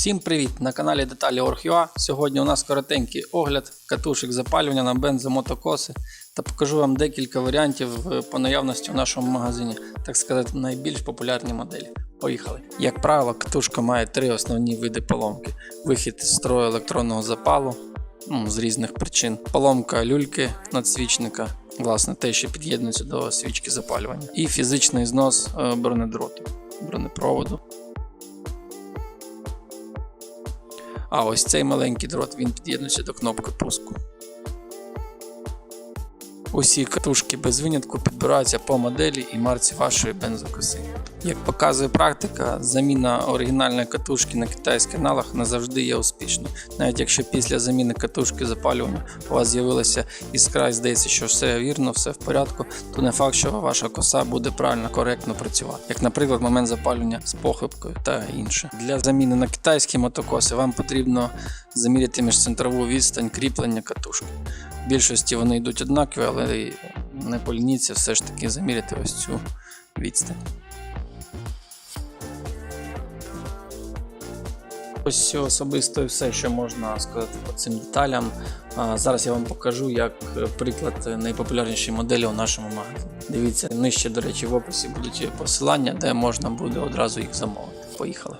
Всім привіт! На каналі Деталі Орг.ua. Сьогодні у нас коротенький огляд катушек запалювання на бензомотокоси та покажу вам декілька варіантів е, по наявності в нашому магазині, так сказати, найбільш популярні моделі. Поїхали. Як правило, катушка має три основні види поломки: вихід з строю електронного запалу ну, з різних причин, поломка люльки надсвічника, власне, те, що під'єднується до свічки запалювання, і фізичний знос е, бронедроту, бронепроводу. А ось цей маленький дрот він під'єднується до кнопки пуску. Усі катушки без винятку підбираються по моделі і марці вашої бензокоси. Як показує практика, заміна оригінальної катушки на китайських аналог не завжди є успішною. Навіть якщо після заміни катушки запалювання у вас з'явилася іскра і здається, що все вірно, все в порядку, то не факт, що ваша коса буде правильно коректно працювати. Як, наприклад, момент запалювання з похибкою та інше. Для заміни на китайські мотокоси вам потрібно заміряти міжцентрову відстань кріплення катушки. Більшості вони йдуть однакові, але не полініться все ж таки заміряти ось цю відстань. Ось особисто все, що можна сказати по цим деталям. Зараз я вам покажу як приклад найпопулярнішої моделі у нашому магазині. Дивіться, нижче, до речі, в описі будуть посилання, де можна буде одразу їх замовити. Поїхали.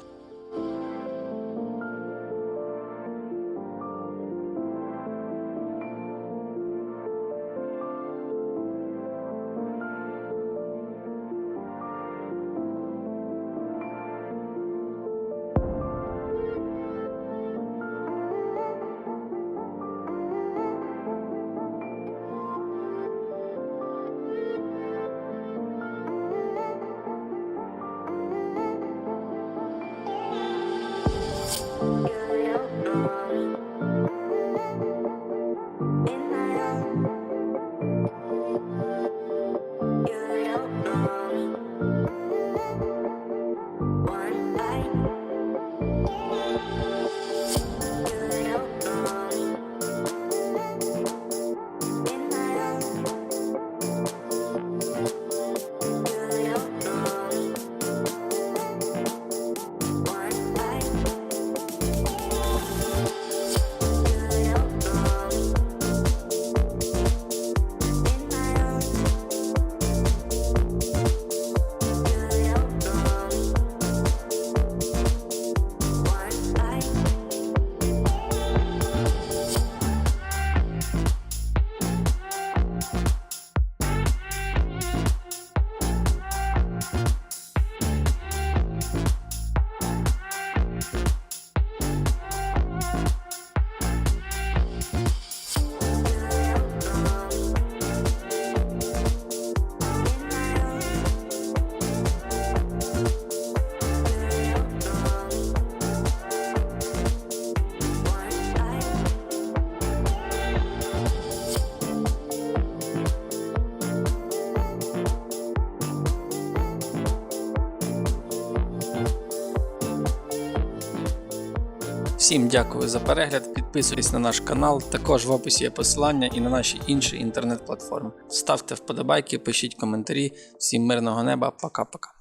you. Всім дякую за перегляд. Підписуйтесь на наш канал. Також в описі є посилання і на наші інші інтернет-платформи. Ставте вподобайки, пишіть коментарі. Всім мирного неба, пока-пока.